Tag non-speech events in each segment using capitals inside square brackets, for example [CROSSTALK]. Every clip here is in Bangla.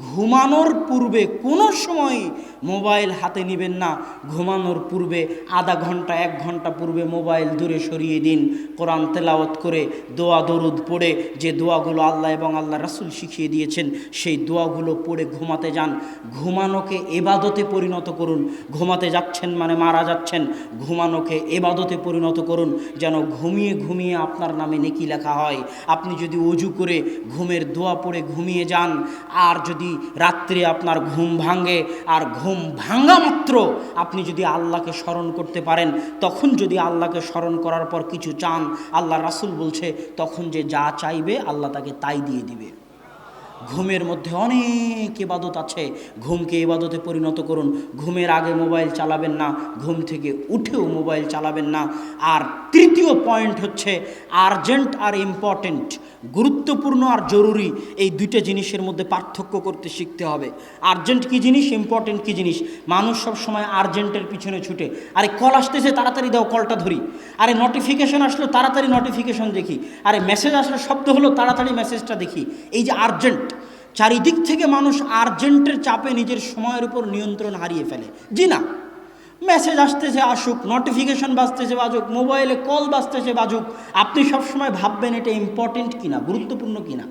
呜。[LAUGHS] ঘুমানোর পূর্বে কোনো সময় মোবাইল হাতে নেবেন না। ঘুমানোর পূর্বে আধা ঘণ্টা, এক ঘণ্টা পূর্বে মোবাইল দূরে সরিয়ে দিন কোরআন তেলাওয়াত করে দোয়া, দরুদ পড়ে যে দোয়াগুলো আল্লাহ এবং আল্লাহ রাসুল শিখিয়ে দিয়েছেন, সেই দোয়াগুলো পড়ে ঘুমাতে যান। ঘুমানোকে এবাদতে পরিণত করুন। ঘুমাতে যাচ্ছেন মানে মারা যাচ্ছেন। ঘুমানোকে এবাদতে পরিণত করুন। যেন ঘুমিয়ে ঘুমিয়ে আপনার নামে নেকি লেখা হয়। আপনি যদি অজু করে ঘুমের দোয়া পড়ে ঘুমিয়ে যান, আর যদি রাত্রে আপনার ঘুম ভাঙে আর ঘুম ভাঙা মাত্র আপনি যদি আল্লাহকে স্মরণ করতে পারেন, তখন যদি আল্লাহকে স্মরণ করার পর কিছু চান, আল্লাহ রাসুল বলছে, তখন যে যা চাইবে আল্লাহ তাকে তাই দিয়ে দিবে। ঘুমের মধ্যে অনেক ইবাদত আছে। ঘুমকে ইবাদতে পরিণত করুন। ঘুমের আগে মোবাইল চালাবেন না, ঘুম থেকে উঠেও মোবাইল চালাবেন না। আর তৃতীয় পয়েন্ট হচ্ছে আর্জেন্ট আর ইম্পর্টেন্ট, গুরুত্বপূর্ণ আর জরুরি, এই দুইটা জিনিসের মধ্যে পার্থক্য করতে শিখতে হবে। আর্জেন্ট কী জিনিস, ইম্পর্টেন্ট কী জিনিস? মানুষ সব সময় আর্জেন্টের পিছনে ছুটে, আরে কল আসতেছে, তাড়াতাড়ি দাও কলটা ধরি। আরে নোটিফিকেশন আসলো, তাড়াতাড়ি নোটিফিকেশন দেখি। আরে মেসেজ আসলো, শব্দ হলো, তাড়াতাড়ি মেসেজটা দেখি। এই যে আর্জেন্ট চারিদিক থেকে মানুষ আর্জেন্টের চাপে নিজের সময়ের উপর নিয়ন্ত্রণ হারিয়ে ফেলে। জি না। মেসেজ আসতেছে, আসুক। নোটিফিকেশন বাঁচতেছে বাজুক। মোবাইলে কল বাঁচতেছে বাজুক। আপনি সবসময় ভাববেন এটা ইম্পর্টেন্ট কিনা, গুরুত্বপূর্ণ কিনা?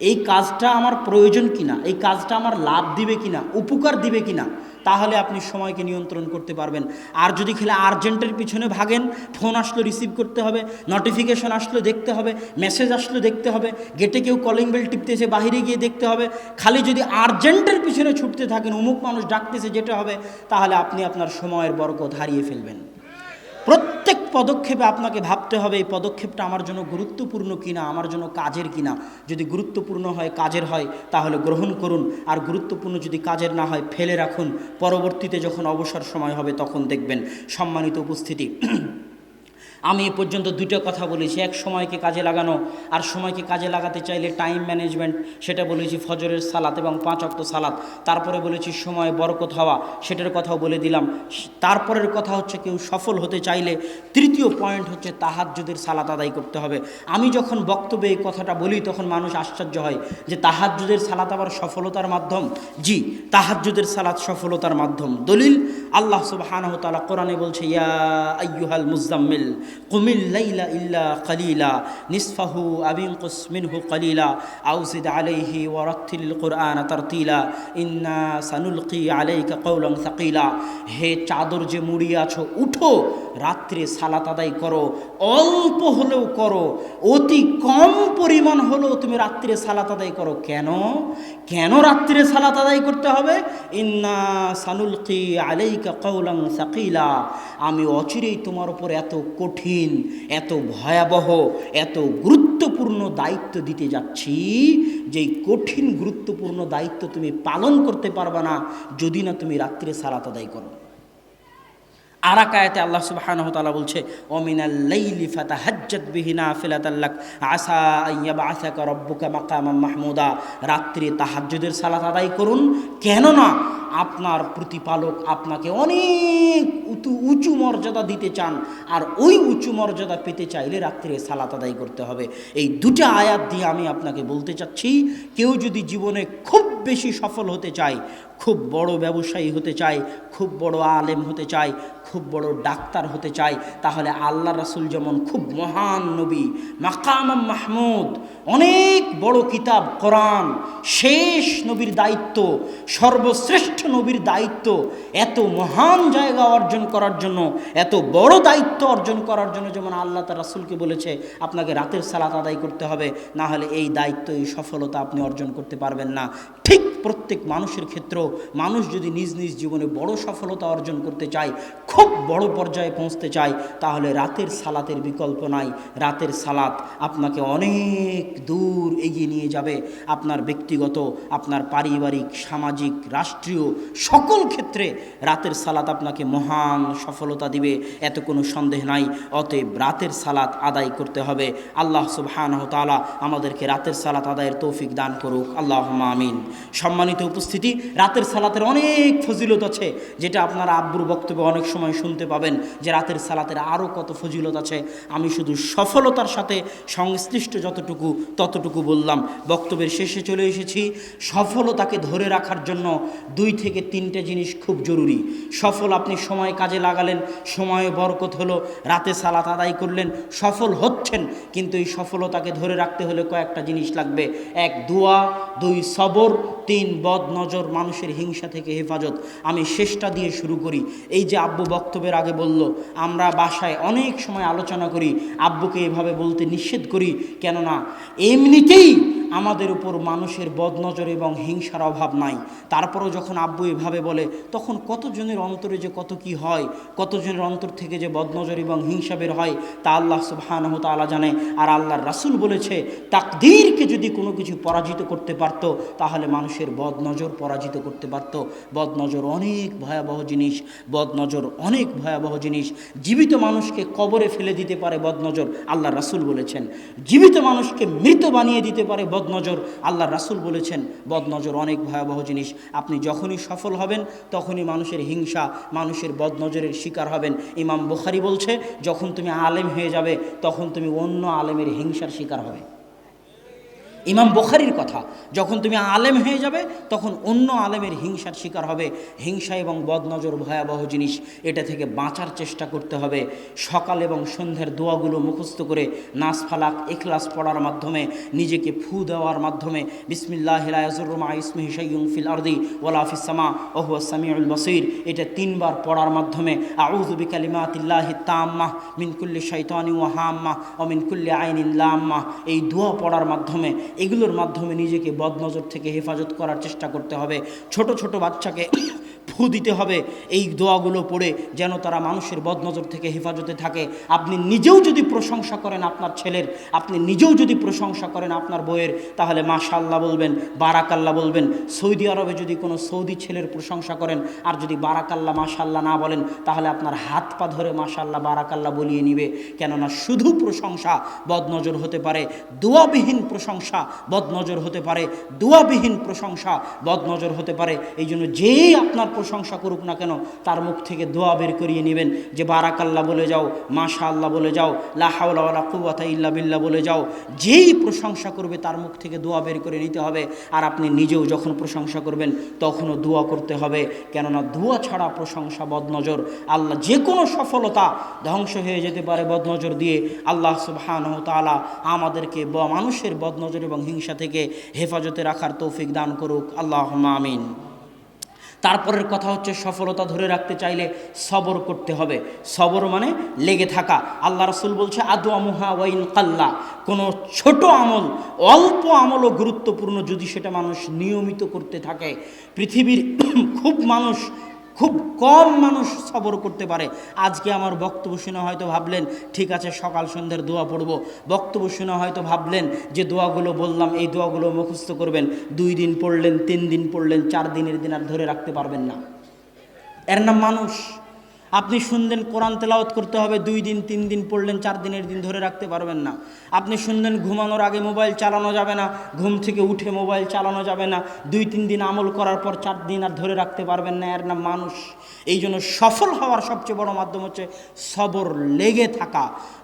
এই কাজটা আমার প্রয়োজন কিনা? এই কাজটা আমার লাভ দিবে কিনা? উপকার দিবে কিনা? তাহলে আপনি সময়কে নিয়ন্ত্রণ করতে পারবেন। আর যদি খেলে আর্জেন্টের পিছনে ভাগেন, ফোন আসলো রিসিভ করতে হবে নোটিফিকেশন আসলো দেখতে হবে মেসেজ আসলো দেখতে হবে গেটে কেউ কলিং বেল টিপতেছে, বাহিরে গিয়ে দেখতে হবে। খালি যদি আর্জেন্টের পিছনে ছুটতে থাকেন, অমুক মানুষ ডাকতেছে যেটা হবে, তাহলে আপনি আপনার সময়ের বর্গ হারিয়ে ফেলবেন। প্রত্যেক পদক্ষেপে আপনাকে ভাবতে হবে, এই পদক্ষেপটা আমার জন্য গুরুত্বপূর্ণ কিনা, আমার জন্য কাজের কিনা। যদি গুরুত্বপূর্ণ হয়, কাজের হয়, তাহলে গ্রহণ করুন। আর গুরুত্বপূর্ণ যদি কাজের না হয়, ফেলে রাখুন। পরবর্তীতে যখন অবসর সময় হবে, তখন দেখবেন সম্মানিত উপস্থিতি। আমি এ পর্যন্ত দুটো কথা বলেছি। এক সময়কে কাজে লাগানো, আর সময়কে কাজে লাগাতে চাইলে টাইম ম্যানেজমেন্ট সেটা বলেছি ফজরের সালাত এবং পাঁচ অক্ত সালাত। তারপরে বলেছি সময় বরকত হওয়া, সেটার কথাও বলে দিলাম। তারপরের কথা হচ্ছে কেউ সফল হতে চাইলে তৃতীয় পয়েন্ট হচ্ছে তাহাজ্জুদের সালাত আদায় করতে হবে। আমি যখন বক্তব্যে এই কথাটা বলি, তখন মানুষ আশ্চর্য হয় যে তাহাজ্জুদের সালাত আবার সফলতার মাধ্যম? জি, তাহাজ্জুদের সালাত সফলতার মাধ্যম। দলিল, আল্লাহ সুবহানাহু কোরআনে বলছে, ইয়া আইয়ুহাল মুজাম্মিল কুমিল লাইলা ইল্লা কালিলা, নিসফাহু আবিনকুস মিনহু কালিলা আউজিদ আলাইহি ওয়ারাত্তিল কুরআন তারতিলা, ইন্না সানুলকি আলাইকা কওলান সাকিলা। হে চাদর যে মুড়িয়ে আছো, উঠো, রাত্রে সালাত আদায় করো, অল্প হলেও করো, অতি কম পরিমাণ হলেও তুমি রাত্রে সালাত আদায় করো। কেন? কেন রাত্রে সালাত আদায় করতে হবে? ইন্না সানুলকি আলাইকা কওলান সাকিলা। আমি অচিরেই তোমার উপর এত কঠিন এত ভয়াবহ, এত গুরুত্বপূর্ণ দায়িত্ব দিতে যাচ্ছি, যেই কঠিন, গুরুত্বপূর্ণ দায়িত্ব তুমি পালন করতে পারবা না, যদি না তুমি রাত্রে সালাত আদায় করো। আরাকায়াতে আল্লাহ সুবহানাহু বলছে, ওমিনাল লাইলি ফাতাহাজ্জাত বিহি নাফিলাতাল্লাক আসা আইয়াবআসাকা রাব্বুকা মাকামাম মাহমুদা। রাত্রে তাহাজ্জুদের সালাত আদায় করুন। কেননা আপনার প্রতিপালক আপনাকে অনেক উঁচু উঁচু মর্যাদা দিতে চান, আর ওই উঁচু মর্যাদা পেতে চাইলে রাত্রে সালাত আদায় করতে হবে। এই দুটা আয়াত দিয়ে আমি আপনাকে বলতে চাচ্ছি, কেউ যদি জীবনে খুব বেশি সফল হতে চায়, খুব বড় ব্যবসায়ী হতে চায়, খুব বড় আলেম হতে চায় খুব বড় ডাক্তার হতে চায় তাহলে আল্লাহ রাসুল যেমন খুব মহান নবী, মাকাম মাহমুদ, অনেক বড় কিতাব, কোরআন, শেষ নবীর দায়িত্ব, সর্বশ্রেষ্ঠ নবীর দায়িত্ব, এত মহান জায়গা অর্জন করার জন্য, এত বড় দায়িত্ব অর্জন করার জন্য যেমন আল্লাহ তার রাসুলকে বলেছে, আপনাকে রাতের সালাত আদায় করতে হবে, না হলে এই দায়িত্ব, এই সফলতা আপনি অর্জন করতে পারবেন না। ঠিক প্রত্যেক মানুষের ক্ষেত্র মানুষ যদি নিজ নিজ জীবনে বড় সফলতা অর্জন করতে চায়, খুব বড় পর্যায়ে পৌঁছতে চাই, তাহলে রাতের সালাতের বিকল্প নাই। রাতের সালাত আপনাকে অনেক দূর এগিয়ে নিয়ে যাবে। আপনার ব্যক্তিগত, আপনার পারিবারিক, সামাজিক, রাষ্ট্রীয় সকল ক্ষেত্রে রাতের সালাত আপনাকে মহান সফলতা দিবে, এত কোনো সন্দেহ নাই। অতএব রাতের সালাত আদায় করতে হবে। আল্লাহ সুবহানাহু আমাদেরকে রাতের সালাত আদায়ের তৌফিক দান করুক। আল্লাহ আমিন। সম্মানিত উপস্থিতি, রাতের সালাতের অনেক ফজিলত আছে, যেটা আপনারা আব্বুর বক্তব্যে অনেক সময় শুনতে পাবেন যে রাতের সালাতের আরও কত ফজিলত আছে। আমি শুধু সফলতার সাথে সংশ্লিষ্ট যতটুকু ততটুকু বললাম। বক্তব্যের শেষে চলে এসেছি। সফলতাকে ধরে রাখার জন্য দুই থেকে তিনটে জিনিস খুব জরুরি। সফল আপনি সময় কাজে লাগালেন, সময়ে বরকত হলো, রাতে সালাত আদায় করলেন, সফল হচ্ছেন, কিন্তু এই সফলতাকে ধরে রাখতে হলে কয়েকটা জিনিস লাগবে। এক, দোয়া, দুই, সবর তিন বদ নজর মানুষের হিংসা থেকে হেফাজত। আমি শেষটা দিয়ে শুরু করি। এই যে আব্বু বক্তব্যের আগে বলল, আমরা বাসায় অনেক সময় আলোচনা করি, আব্বুকে এভাবে বলতে নিষেধ করি, কেননা এমনিতেই আমাদের উপর মানুষের বদনজর এবং হিংসার অভাব নাই। তারপরও যখন আব্বু এভাবে বলে, তখন কতজনের অন্তরে যে কত কি হয়, কতজনের অন্তর থেকে যে বদনজর এবং হিংসা বের হয়, তা আল্লাহ সুবহানাহু তাআলা জানে। আর আল্লাহর রাসুল বলেছে, তাকদীরকে যদি কোনো কিছু পরাজিত করতে পারত, তাহলে মানুষের বদনজর পরাজিত করতে পারত। বদনজর অনেক ভয়াবহ জিনিস, বদনজর অনেক ভয়াবহ জিনিস। জীবিত মানুষকে কবরে ফেলে দিতে পারে বদনজর আল্লাহ রাসুল বলেছেন। জীবিত মানুষকে মৃত বানিয়ে দিতে পারে বদনজর আল্লাহ রাসুল বলেছেন, বদনজর অনেক ভয়াবহ জিনিস। আপনি যখনই সফল হবেন, তখনই মানুষের হিংসা, মানুষের বদনজরের শিকার হবেন। ইমাম বুখারি বলছে, যখন তুমি আলেম হয়ে যাবে, তখন তুমি অন্য আলেমের হিংসার শিকার হবে। ইমাম বোখারির কথা, যখন তুমি আলেম হয়ে যাবে, তখন অন্য আলেমের হিংসার শিকার হবে। হিংসা এবং বদনজর ভয়াবহ জিনিস, এটা থেকে বাঁচার চেষ্টা করতে হবে। সকাল এবং সন্ধ্যের দোয়াগুলো মুখস্থ করে নাস ফালাক, এখলাস পড়ার মাধ্যমে, নিজেকে ফু দেওয়ার মাধ্যমে বিসমিল্লাহ রায়াজুরমা ইসমিহি সাইয়ুং ফিল আরদি ওয়ালা ফিসামা ওহু সামিউল বসির। এটা তিনবার পড়ার মাধ্যমে, আউযু বিকালিমাতিল্লাহি তাম্মাহ মিন কুল্লি শাইতানি ওয়া হাম্মাহ ও মিন কুল্লি আইনিন লাম্মাহ। এই দোয়া পড়ার মাধ্যমে এগুলোর মাধ্যমে নিজেকে বদনজর থেকে হেফাজত করার চেষ্টা করতে হবে। ছোট ছোট বাচ্চাকে ফু দিতে হবে। এই দোয়াগুলো পড়ে যেন তারা মানুষের বদনজর থেকে হেফাজতে থাকে। আপনি নিজেও যদি প্রশংসা করেন আপনার ছেলের, আপনি নিজেও যদি প্রশংসা করেন আপনার বইয়ের তাহলে মাশাল্লাহ বলবেন, বারাকাল্লাহ বলবেন। সৌদি আরবে যদি কোনো সৌদি ছেলের প্রশংসা করেন, আর যদি বারাকাল্লাহ মাশাল্লাহ না বলেন, তাহলে আপনার হাত পা ধরে মাশাল্লাহ বারাকাল্লাহ বলিয়ে নিবে। কেননা শুধু প্রশংসা বদনজর হতে পারে, দোয়াবিহীন প্রশংসা বদনজর হতে পারে, দোয়াবিহীন প্রশংসা বদনজর হতে পারে। এই জন্য যেই আপনার প্রশংসা করুক না কেন, তার মুখ থেকে দোয়া বের করিয়ে নেবেন যে, বারাকাল্লাহ বলে যাও মাশা আল্লাহ বলে যাও লাহাউলা কুয়াতা ইল্লা বিল্লা বলে যাও, যেই প্রশংসা করবে তার মুখ থেকে দোয়া বের করে নিতে হবে। আর আপনি নিজেও যখন প্রশংসা করবেন, তখনও দোয়া করতে হবে। কেননা দোয়া ছাড়া প্রশংসা বদনজর। আল্লাহ যে কোনো সফলতা ধ্বংস হয়ে যেতে পারে বদনজর দিয়ে। আল্লাহ সুবহানহ তাআলা আমাদেরকে মানুষের বদনজর এবং হিংসা থেকে হেফাজতে রাখার তৌফিক দান করুক। আল্লাহ আমিন। তারপরের কথা হচ্ছে সফলতা ধরে রাখতে চাইলে সবর করতে হবে। সবর মানে লেগে থাকা। আল্লাহ রসুল বলছে আদু আমুহা ওয়াইন কাল্লা। কোনো ছোট আমল, অল্প আমলও গুরুত্বপূর্ণ যদি সেটা মানুষ নিয়মিত করতে থাকে। পৃথিবীর [CLEARS THROAT] খুব মানুষ খুব কম মানুষ সবর করতে পারে। আজকে আমার বক্তব্য শুনে হয়তো ভাবলেন, ঠিক আছে, সকাল সন্ধ্যের দোয়া পড়ব। বক্তব্য শুনে হয়তো ভাবলেন যে, দোয়াগুলো বললাম, এই দোয়াগুলো মুখস্থ করবেন। দুই দিন পড়লেন, তিন দিন পড়লেন, চার দিনের দিন আর ধরে রাখতে পারবেন না। এর নাম মানুষ। আপনি শুনলেন কোরআন তেলাওয়াত করতে হবে, দুই দিন, তিন দিন পড়লেন, চার দিনের দিন ধরে রাখতে পারবেন না। আপনি শুনলেন ঘুমানোর আগে মোবাইল চালানো যাবে না, ঘুম থেকে উঠে মোবাইল চালানো যাবে না, দুই, তিন দিন আমল করার পর চার দিন আর ধরে রাখতে পারবেন না, এর নাম মানুষ। এই জন্য সফল হওয়ার সবচেয়ে বড় মাধ্যম হচ্ছে সবর লেগে থাকা।